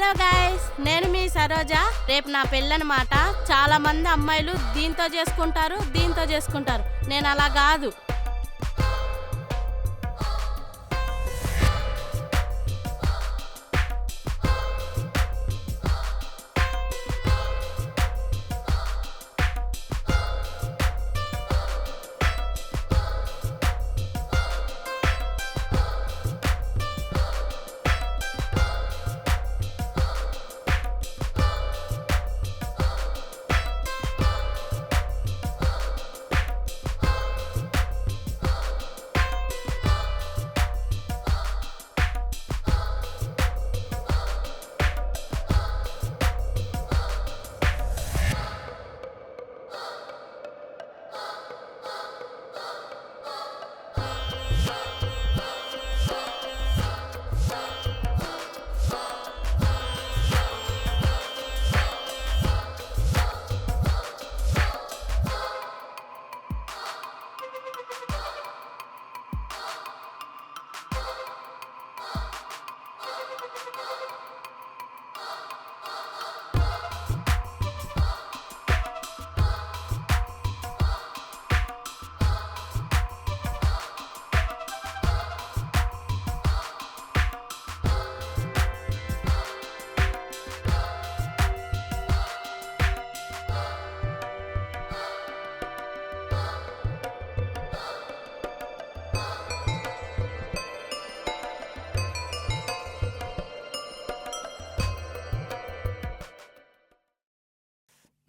Hello guys నేను మీ సరోజ. రేపు నా పెళ్ళనమాట చాలా మంది అమ్మాయిలు దీంతో చేసుకుంటారు దీంతో చేసుకుంటారు. నేను అలా కాదు.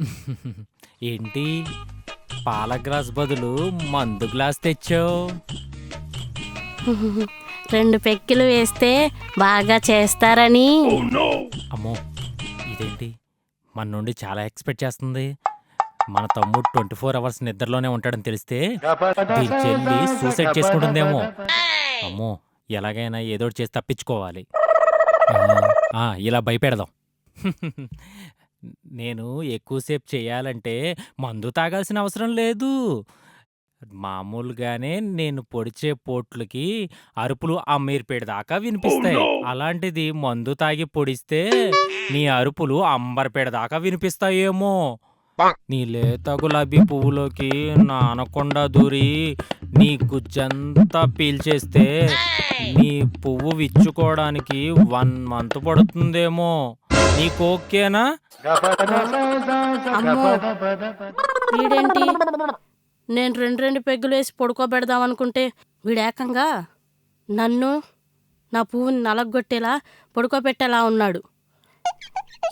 ఏంటి? పాల గ్లాస్ బదులు మందు గ్లాస్ తెచ్చావు. రెండు పెక్కిలు వేస్తే బాగా చేస్తారని. అమ్మో ఇదేంటి? మన నుండి చాలా ఎక్స్పెక్ట్ చేస్తుంది. మన తమ్ముడు ట్వంటీ ఫోర్ అవర్స్ నిద్రలోనే ఉంటాడని తెలిస్తే దీని చెల్లి సూసైడ్ చేసుకుంటుందేమో. అమ్మో ఎలాగైనా ఏదో ఒకటి చేసి తప్పించుకోవాలి. ఇలా భయపెడదాం. నేను ఎక్కువసేపు చేయాలంటే మందు తాగాల్సిన అవసరం లేదు. మామూలుగానే నేను పొడిచే పోట్లకి అరుపులు అమ్మీర్పేట దాకా వినిపిస్తాయి. అలాంటిది మందు తాగి పొడిస్తే నీ అరుపులు అంబర్పేట దాకా వినిపిస్తాయేమో. నీ లేత గులాబీ పువ్వులోకి నా అనకొండ దూరి నీ గుజ్జంతా పీల్చేస్తే నీ పువ్వు విచ్చుకోవడానికి వన్ మంత్ పడుతుందేమో. నీకు ఓకేనా? అమ్మో. వీడేంటి? నేను రెండు రెండు పెగ్గులు వేసి పడుకోబెడదాం అనుకుంటే వీడేకంగా నన్ను నా పువ్వుని నలగొట్టేలా పడుకోబెట్టేలా ఉన్నాడు.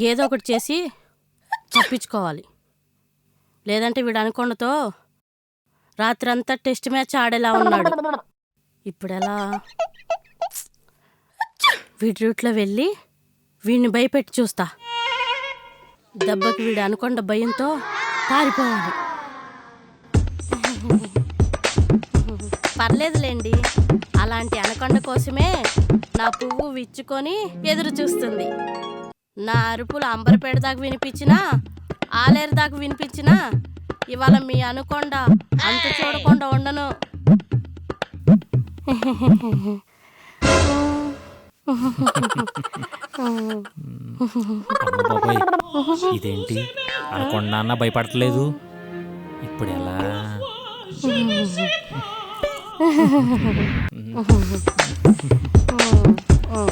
ఏదో ఒకటి చేసి తప్పించుకోవాలి లేదంటే వీడు అనుకొండతో రాత్రంతా టెస్ట్ మ్యాచ్ ఆడేలా ఉన్నాడు. ఇప్పుడు ఎలా వీడి రూట్లో వెళ్ళి వీడిని భయపెట్టి చూస్తా. దెబ్బకి వీడు అనుకొండ భయంతో పారిపోవాలి. పర్లేదులేండి. అలాంటి అనకొండ కోసమే నా పువ్వు విచ్చుకొని ఎదురు చూస్తుంది. నా అరుపులు అంబరపేట దాకా వినిపించినా ఆలేరు దాకా వినిపించినా ఇవాళ మీ అనుకొండ అంత చూడకుండా ఉండను. అమ్మ బాబోయ్ ఇదేంటి? అనకుండా అన్న భయపడట్లేదు. ఇప్పుడు ఎలా హా.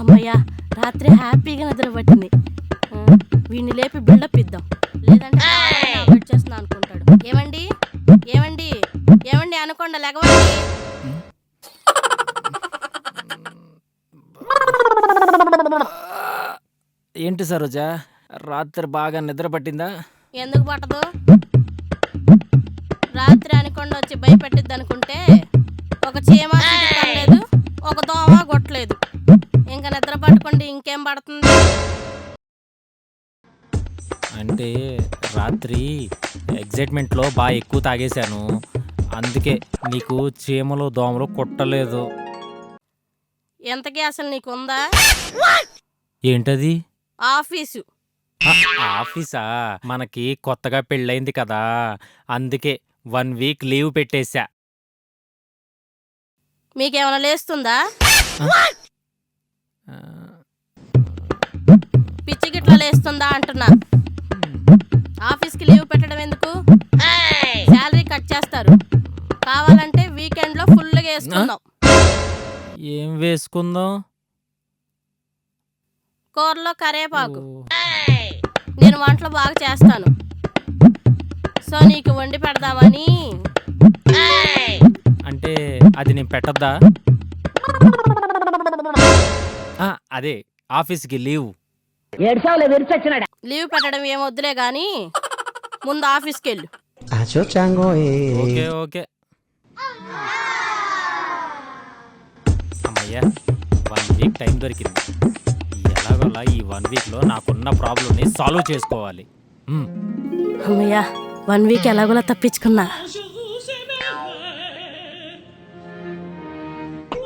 అమ్మయ్యా రాత్రి హ్యాపీగా నిద్ర పట్టింది. వీడిని లేపి బిల్డప్ ఇద్దాం. లేదంటే చేస్తున్నా అనుకుంటాడు. ఏమండి? ఏమండి? ఏమండి అనకుండా లెగవండి ఏంటి సరోజా? రాత్రి బాగా నిద్ర పట్టిందా? ఎందుకు పట్టదు? రాత్రి అనకుండా వచ్చి భయపెట్టిద్ది అనుకుంటే ఒక చీమ లేదు ఒక దోమ కొట్టలేదు. ఇంకా నిద్ర పట్టుకుంటే ఇంకేం పడుతుంది? అంటే రాత్రి ఎగ్జైట్మెంట్లో బాగా ఎక్కువ తాగేశాను. అందుకే నీకు చీమలు దోమలు కుట్టలేదు. ఎంతకీ అసలు నీకుందా ఏంటది? ఆఫీసు. ఆఫీసా? మనకి కొత్తగా పెళ్ళైంది కదా. అందుకే వన్ వీక్ లీవ్ పెట్టేశా. మీకేమైనా లేస్తుందా? పిచ్చి గిట్ల లేస్తుందా అంటున్నా. ఆఫీస్కి లీవ్ పెట్టడం ఎందుకు? శాలరీ కట్ చేస్తారు. కావాలంటే వీకెండ్లో ఫుల్గా వేసుకుందాం. ఏం వేసుకుందాం? కూరలో కరేపాకు. నేను వంటలు బాగా చేస్తాను. సో నీకు వండి పెడదామని అది నేను పెట్టద్దా? ఆ, అదే ఆఫీస్కి లీవ్. లీవ్ పెట్టడం ఏం వద్దులే కానీ ముందు ఆఫీస్కి వెళ్ళు ఓకే. ఓకే. అమ్మయ్యా వన్ వీక్ టైం దొరికింది. ఎలాగోలా ఈ వన్ వీక్లో నాకున్న ప్రాబ్లమ్ని సాల్వ్ చేసుకోవాలి. అమ్మయ్యా వన్ వీక్ ఎలాగోలా తప్పించుకున్నా.